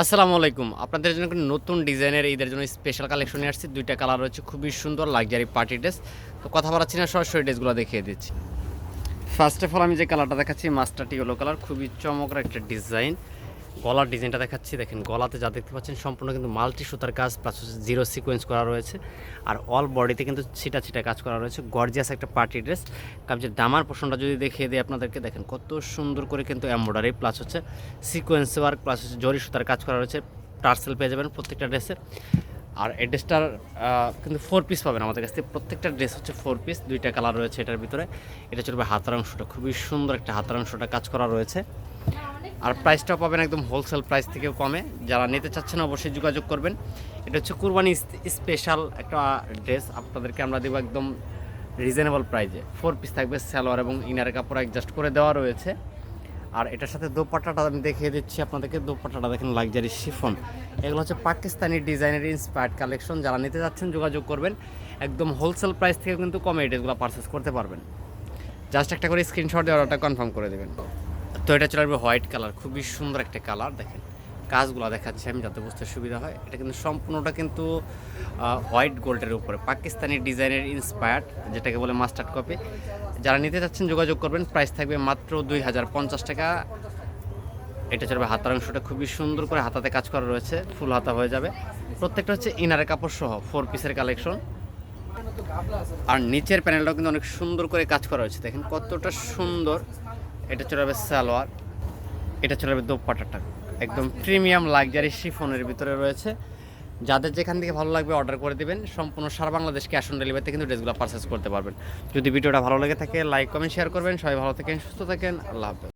আসসালামু আলাইকুম। আপনাদের জন্য নতুন ডিজাইনের ঈদের জন্য স্পেশাল কালেকশন নিয়ে আসছি। দুইটা কালার রয়েছে, খুবই সুন্দর লাক্সারি পার্টি ড্রেস তো কথা বলাচ্ছি না, সরাসরি ড্রেসগুলো দেখিয়ে দিচ্ছি। ফার্স্ট অফ অল আমি যে কালারটা দেখাচ্ছি মাস্টারটি ইয়েলো কালার খুবই চমকর একটা ডিজাইন গলার ডিজাইনটা দেখাচ্ছি। দেখেন, গলাতে যা দেখতে পাচ্ছেন, সম্পূর্ণ কিন্তু মাল্টি সুতার কাজ প্লাস জিরো সিকোয়েন্স করা রয়েছে। আর অল বডিতে কিন্তু ছিটা ছিটা কাজ করা রয়েছে। গর্জিয়াস একটা পার্টি ড্রেস কাপজের দামার পোষণটা যদি দেখিয়ে দিই আপনাদেরকে, দেখেন কত সুন্দর করে কিন্তু এম্ব্রয়ডারি প্লাস হচ্ছে সিকোয়েন্স ওয়ার্ক প্লাস হচ্ছে জরি সুতার কাজ করা রয়েছে। টার্সেল পেয়ে যাবেন প্রত্যেকটা ড্রেসে আর এই ড্রেসটার কিন্তু ফোর পিস পাবেন আমাদের কাছ থেকে। প্রত্যেকটা ড্রেস হচ্ছে ফোর পিস দুইটা কালার রয়েছে এটার ভিতরে। এটা চলবে হাতার অংশটা। খুবই সুন্দর একটা হাতার অংশটা কাজ করা রয়েছে। আর প্রাইসটাও পাবেন একদম হোলসেল প্রাইস থেকেও কমে। যারা নিতে চাচ্ছেন অবশ্যই যোগাযোগ করবেন। এটা হচ্ছে কুরবানি স্পেশাল একটা ড্রেস আপনাদেরকে আমরা দেবো একদম রিজনেবল প্রাইজে ফোর পিস থাকবে সালোয়ার এবং ইনার কাপড় অ্যাডজাস্ট করে দেওয়া রয়েছে। আর এটার সাথে দোপাট্টাটা আমি দেখিয়ে দিচ্ছি আপনাদেরকে। দোপাট্টাটা দেখেন লাক্সারি শিফন এগুলো হচ্ছে পাকিস্তানি ডিজাইনের ইন্সপায়ার্ড কালেকশন যারা নিতে যাচ্ছেন যোগাযোগ করবেন। একদম হোলসেল প্রাইস থেকে কিন্তু কমে ড্রেসগুলো পারচেস করতে পারবেন। জাস্ট একটা করে স্ক্রিনশট দিয়ে অর্ডারটা কনফার্ম করে দেবেন। তো এটা চলে আসবে হোয়াইট কালার, খুবই সুন্দর একটা কালার, দেখেন। কাজগুলো দেখাচ্ছি আমি যাতে বুঝতে সুবিধা হয়। এটা কিন্তু সম্পূর্ণটা কিন্তু হোয়াইট গোল্ডের উপরে, পাকিস্তানি ডিজাইনের ইন্সপায়ার্ড যেটাকে বলে মাস্টার্ড কপি। যারা নিতে চাচ্ছেন, যোগাযোগ করবেন, প্রাইস থাকবে মাত্র দুই হাজার পঞ্চাশ টাকা। এটা চলবে হাতার অংশটা খুবই সুন্দর করে হাতাতে কাজ করা রয়েছে, ফুল হাতা হয়ে যাবে। প্রত্যেকটা হচ্ছে ইনারের কাপড় সহ ফোর পিসের কালেকশন আর নিচের প্যানেলটাও কিন্তু অনেক সুন্দর করে কাজ করা হয়েছে, দেখেন কতটা সুন্দর। এটা চলে যাবে সালোয়ার, এটা চলে যাবে দোপাটাটা একদম প্রিমিয়াম লাক্সারি শিফনের ভিতরে রয়েছে। যাদের যেখান থেকে ভালো লাগবে অর্ডার করে দেবেন। সম্পূর্ণ সারা বাংলাদেশ ক্যাশ অন ডেলিভারিতে কিন্তু ড্রেসগুলো পারচেস করতে পারবেন। যদি ভিডিওটা ভালো লেগে থাকে লাইক কমেন্ট শেয়ার করবেন। সবাই ভালো থাকেন, সুস্থ থাকেন। আল্লাহ হাফেজ।